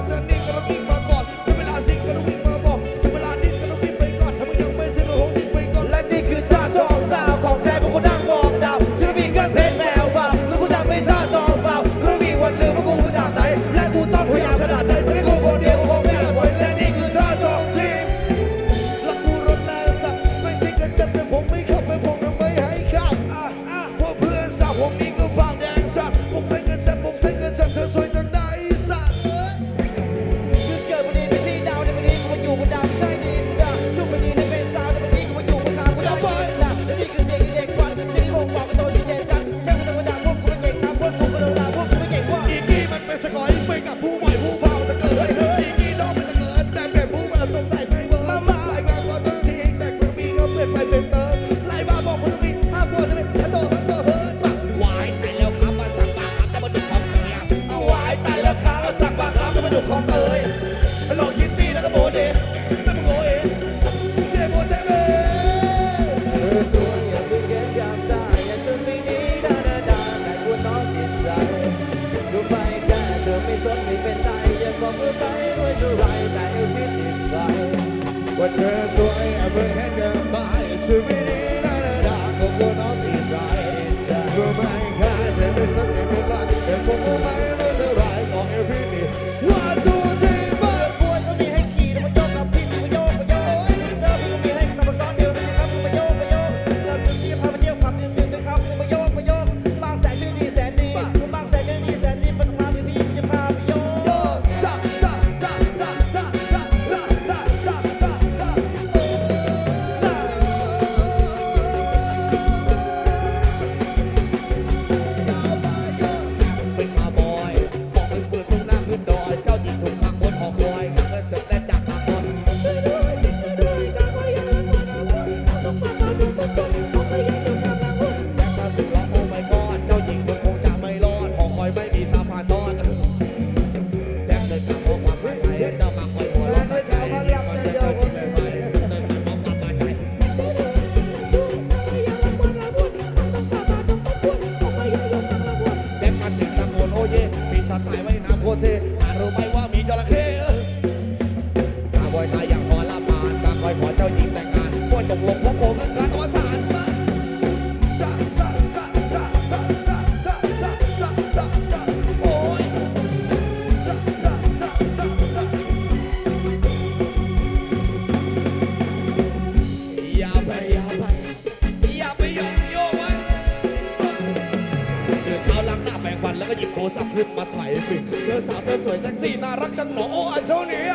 That's a What's her soul? ก็หยิบโทรศัพท์ขึ้นมาถ่ายสิเธอสาวเธอสวยแจ็กซี่น่ารักจังหมอโออันเท่านีย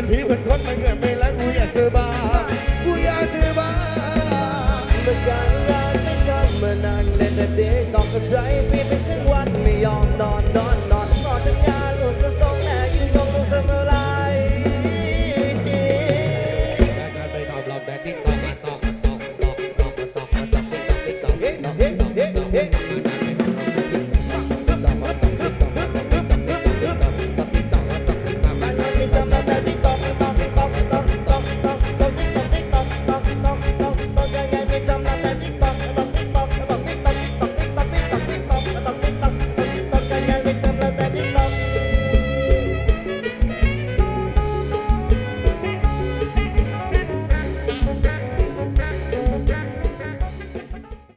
เป็นผีเป็นคนมันเกิดไม่แล้วกูอยากซื้อบ้ากูอยากซื้อบ้าเป็นการรักไม่ทำมานานแต่เด็กตอกใจพี่เป็น